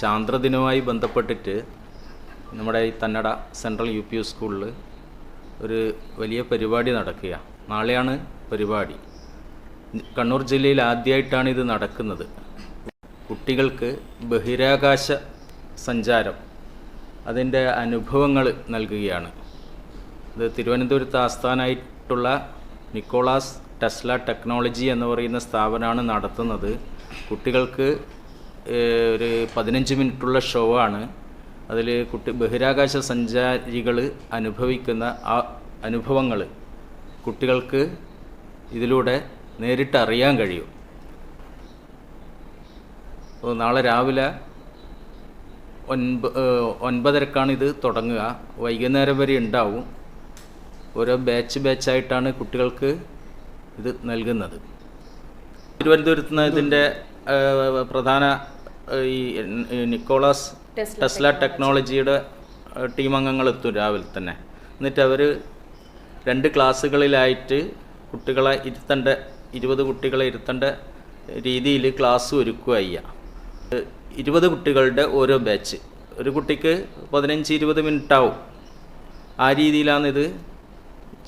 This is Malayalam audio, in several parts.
ചാന്ദ്രദിനവുമായി ബന്ധപ്പെട്ടിട്ട് നമ്മുടെ ഈ തന്നട സെൻട്രൽ യു പി സ്കൂളിൽ ഒരു വലിയ പരിപാടി നടക്കുക. നാളെയാണ് പരിപാടി. കണ്ണൂർ ജില്ലയിൽ ആദ്യമായിട്ടാണ് ഇത് നടക്കുന്നത്. കുട്ടികൾക്ക് ബഹിരാകാശ സഞ്ചാരം അതിന്റെ അനുഭവങ്ങൾ നൽകുകയാണ്. ഇത് തിരുവനന്തപുരത്ത് ആസ്ഥാനമായിട്ടുള്ള നിക്കോളാസ് ടെസ്ല ടെക്നോളജി എന്ന് പറയുന്ന സ്ഥാപനമാണ് നടത്തുന്നത്. കുട്ടികൾക്ക് ഒരു പതിനഞ്ച് മിനിറ്റുള്ള ഷോ ആണ് അതിൽ കുട്ടി ബഹിരാകാശ സഞ്ചാരികൾ അനുഭവിക്കുന്ന ആ അനുഭവങ്ങൾ കുട്ടികൾക്ക് ഇതിലൂടെ നേരിട്ട് അറിയാൻ കഴിയും. അപ്പോൾ നാളെ രാവിലെ ഒൻപ ഒൻപതരക്കാണ് ഇത് തുടങ്ങുക. വൈകുന്നേരം വരെ ഉണ്ടാവും. ഓരോ ബാച്ച് ബാച്ചായിട്ടാണ് കുട്ടികൾക്ക് ഇത് നൽകുന്നത്. തിരുവനന്തപുരത്ത് നിന്ന് ഇതിന്റെ പ്രധാന ഈ നിക്കോളാസ് ടെസ്ല ടെക്നോളജിയുടെ ടീം അംഗങ്ങൾ എത്തും രാവിലെ തന്നെ. എന്നിട്ട് അവർ രണ്ട് ക്ലാസ്സുകളിലായിട്ട് കുട്ടികളെ ഇരുത്തേണ്ട ഇരുപത് കുട്ടികളെ ഇരുത്തേണ്ട രീതിയിൽ ക്ലാസ് ഒരുക്കുക ചെയ്യുക. ഇരുപത് കുട്ടികളുടെ ഓരോ ബാച്ച്. ഒരു കുട്ടിക്ക് പതിനഞ്ച് ഇരുപത് മിനിറ്റ് ആവും ആ രീതിയിലാണ് ഇത്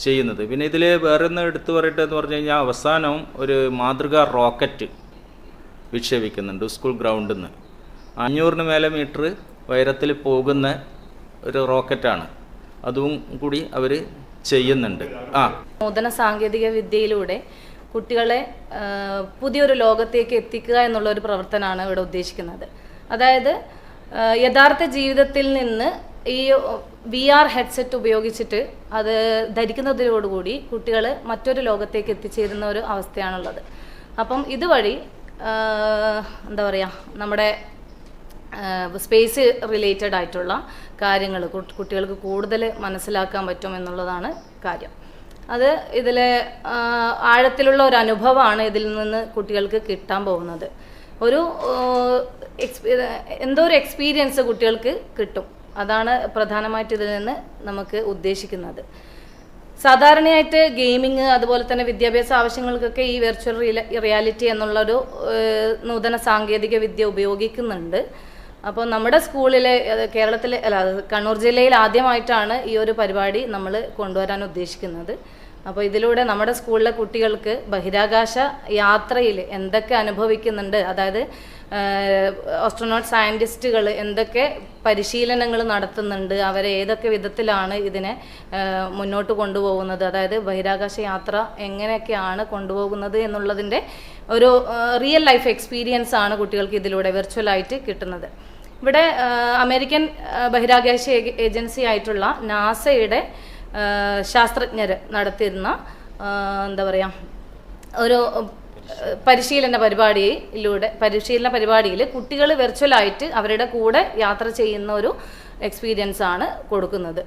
ചെയ്യുന്നത്. പിന്നെ ഇതിൽ വേറെ ഒന്ന് എടുത്തു പറയട്ടെ എന്ന് പറഞ്ഞു കഴിഞ്ഞാൽ അവസാനം ഒരു മാതൃകാ റോക്കറ്റ് വിക്ഷേപിക്കുന്നുണ്ട് സ്കൂൾ ഗ്രൗണ്ടിൽ നിന്ന് അഞ്ഞൂറിന് മേലെ മീറ്റർ ഉയരത്തിൽ പോകുന്ന ഒരു റോക്കറ്റാണ്. അതും കൂടി അവർ ചെയ്യുന്നുണ്ട്. ആ. നൂതന സാങ്കേതിക വിദ്യയിലൂടെ കുട്ടികളെ പുതിയൊരു ലോകത്തേക്ക് എത്തിക്കുക എന്നുള്ള ഒരു പ്രവർത്തനമാണ് ഇവിടെ ഉദ്ദേശിക്കുന്നത്. അതായത് യഥാർത്ഥ ജീവിതത്തിൽ നിന്ന് ഈ വി ആർ ഹെഡ്സെറ്റ് ഉപയോഗിച്ചിട്ട് അത് ധരിക്കുന്നതോടുകൂടി കുട്ടികൾ മറ്റൊരു ലോകത്തേക്ക് എത്തിച്ചേരുന്ന ഒരു അവസ്ഥയാണുള്ളത്. അപ്പം ഇതുവഴി എന്താ പറയുക നമ്മുടെ സ്പേസ് റിലേറ്റഡ് ആയിട്ടുള്ള കാര്യങ്ങൾ കുട്ടികൾക്ക് കൂടുതൽ മനസ്സിലാക്കാൻ പറ്റും എന്നുള്ളതാണ് കാര്യം. അത് ഇതിലെ ആഴത്തിലുള്ള ഒരു അനുഭവമാണ് ഇതിൽ നിന്ന് കുട്ടികൾക്ക് കിട്ടാൻ പോകുന്നത്. ഒരു എന്തോ ഒരു എക്സ്പീരിയൻസ് കുട്ടികൾക്ക് കിട്ടും. അതാണ് പ്രധാനമായിട്ട് ഇതിൽ നിന്ന് നമുക്ക് ഉദ്ദേശിക്കുന്നത്. സാധാരണയായിട്ട് ഗെയിമിങ് അതുപോലെ തന്നെ വിദ്യാഭ്യാസ ആവശ്യങ്ങൾക്കൊക്കെ ഈ വെർച്വൽ റിയാലിറ്റി എന്നുള്ളൊരു നൂതന സാങ്കേതിക വിദ്യ ഉപയോഗിക്കുന്നുണ്ട്. അപ്പോൾ നമ്മുടെ സ്കൂളിലെ കേരളത്തിലെ അല്ല കണ്ണൂർ ജില്ലയിൽ ആദ്യമായിട്ടാണ് ഈ ഒരു പരിപാടി നമ്മൾ കൊണ്ടുവരാൻ ഉദ്ദേശിക്കുന്നത്. അപ്പോൾ ഇതിലൂടെ നമ്മുടെ സ്കൂളിലെ കുട്ടികൾക്ക് ബഹിരാകാശ യാത്രയിൽ എന്തൊക്കെ അനുഭവിക്കുന്നുണ്ട് അതായത് ഓസ്ട്രോനോട്ട് സയന്റിസ്റ്റുകൾ എന്തൊക്കെ പരിശീലനങ്ങൾ നടത്തുന്നുണ്ട് അവരെ ഏതൊക്കെ വിധത്തിലാണ് ഇതിനെ മുന്നോട്ട് കൊണ്ടുപോകുന്നത് അതായത് ബഹിരാകാശ യാത്ര എങ്ങനെയൊക്കെയാണ് കൊണ്ടുപോകുന്നത് എന്നുള്ളതിന്റെ ഒരു റിയൽ ലൈഫ് എക്സ്പീരിയൻസ് ആണ് കുട്ടികൾക്ക് ഇതിലൂടെ വെർച്വലായിട്ട് കിട്ടുന്നത്. ഇവിടെ അമേരിക്കൻ ബഹിരാകാശ ഏജൻസി ആയിട്ടുള്ള നാസയുടെ ശാസ്ത്രജ്ഞർ നടത്തിയിരുന്ന എന്താ പറയുക ഒരു പരിശീലന പരിപാടിയിലൂടെ പരിശീലന പരിപാടിയിൽ കുട്ടികൾ വെർച്വലായിട്ട് അവരുടെ കൂടെ യാത്ര ചെയ്യുന്ന ഒരു എക്സ്പീരിയൻസ് ആണ് കൊടുക്കുന്നത്.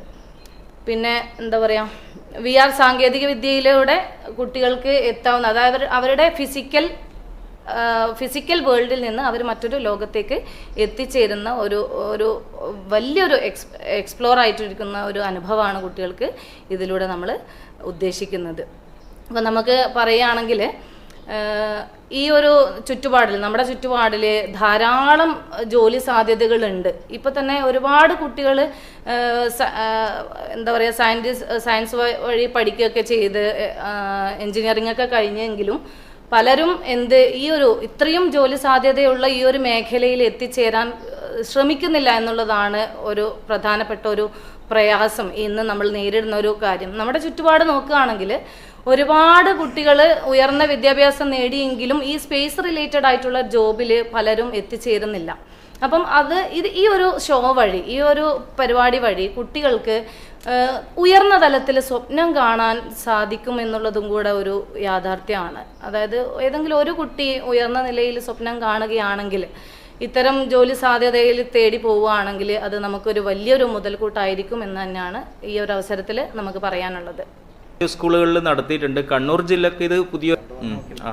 പിന്നെ എന്താ പറയുക വി ആർ സാങ്കേതിക വിദ്യയിലൂടെ കുട്ടികൾക്ക് എത്താവുന്ന അതായത് അവരുടെ ഫിസിക്കൽ ഫിസിക്കൽ വേൾഡിൽ നിന്ന് അവർ മറ്റൊരു ലോകത്തേക്ക് എത്തിച്ചേരുന്ന ഒരു ഒരു വലിയൊരു എക്സ് എക്സ്പ്ലോർ ആയിട്ടിരിക്കുന്ന ഒരു അനുഭവമാണ് കുട്ടികൾക്ക് ഇതിലൂടെ നമ്മൾ ഉദ്ദേശിക്കുന്നത്. അപ്പോൾ നമുക്ക് പറയുകയാണെങ്കിൽ ഈ ഒരു ചുറ്റുപാടിൽ നമ്മുടെ ചുറ്റുപാടിൽ ധാരാളം ജോലി സാധ്യതകളുണ്ട്. ഇപ്പോൾ തന്നെ ഒരുപാട് കുട്ടികൾ എന്താ പറയുക സയന്റിസ് സയൻസ് വഴി പഠിക്കുകയൊക്കെ ചെയ്ത് എൻജിനീയറിംഗ് ഒക്കെ കഴിഞ്ഞെങ്കിലും പലരും എന്ത് ഈ ഒരു ഇത്രയും ജോലി സാധ്യതയുള്ള ഈ ഒരു മേഖലയിൽ എത്തിച്ചേരാൻ ശ്രമിക്കുന്നില്ല എന്നുള്ളതാണ് ഒരു പ്രധാനപ്പെട്ട ഒരു പ്രയാസം. ഇന്ന് നമ്മൾ നേരിടുന്ന ഒരു കാര്യം. നമ്മുടെ ചുറ്റുപാട് നോക്കുകയാണെങ്കിൽ ഒരുപാട് കുട്ടികൾ ഉയർന്ന വിദ്യാഭ്യാസം നേടിയെങ്കിലും ഈ സ്പേസ് റിലേറ്റഡ് ആയിട്ടുള്ള ജോബിൽ പലരും എത്തിച്ചേരുന്നില്ല. അപ്പം അത് ഇത് ഈ ഒരു ഷോ വഴി ഈ ഒരു പരിപാടി വഴി കുട്ടികൾക്ക് ഉയർന്ന തലത്തിൽ സ്വപ്നം കാണാൻ സാധിക്കും എന്നുള്ളതും കൂടെ ഒരു യാഥാർത്ഥ്യമാണ്. അതായത് ഏതെങ്കിലും ഒരു കുട്ടി ഉയർന്ന നിലയിൽ സ്വപ്നം കാണുകയാണെങ്കിൽ ഇത്തരം ജോലി സാധ്യതയിൽ തേടി പോവുകയാണെങ്കിൽ അത് നമുക്കൊരു വലിയൊരു മുതൽക്കൂട്ടായിരിക്കും എന്ന് തന്നെയാണ് ഈ ഒരു അവസരത്തിൽ നമുക്ക് പറയാനുള്ളത്. സ്കൂളുകളിൽ നടത്തിയിട്ടുണ്ട്. കണ്ണൂർ ജില്ലക്ക് ഇത് പുതിയ ആ.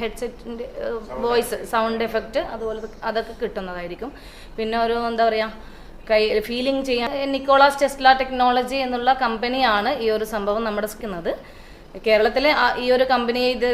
ഹെഡ്സെറ്റിന്റെ വോയിസ് സൗണ്ട് എഫക്റ്റ് അതുപോലെ അതൊക്കെ കിട്ടുന്നതായിരിക്കും. പിന്നെ ഒരു എന്താ പറയുക കൈ ഫീലിംഗ് ചെയ്യാൻ നിക്കോളാസ് ടെസ്ല ടെക്നോളജി എന്നുള്ള കമ്പനിയാണ് ഈ ഒരു സംഭവം നമ്മുടെ സ്ക്കുന്നത് കേരളത്തിലെ ഈ ഒരു കമ്പനി ഇത്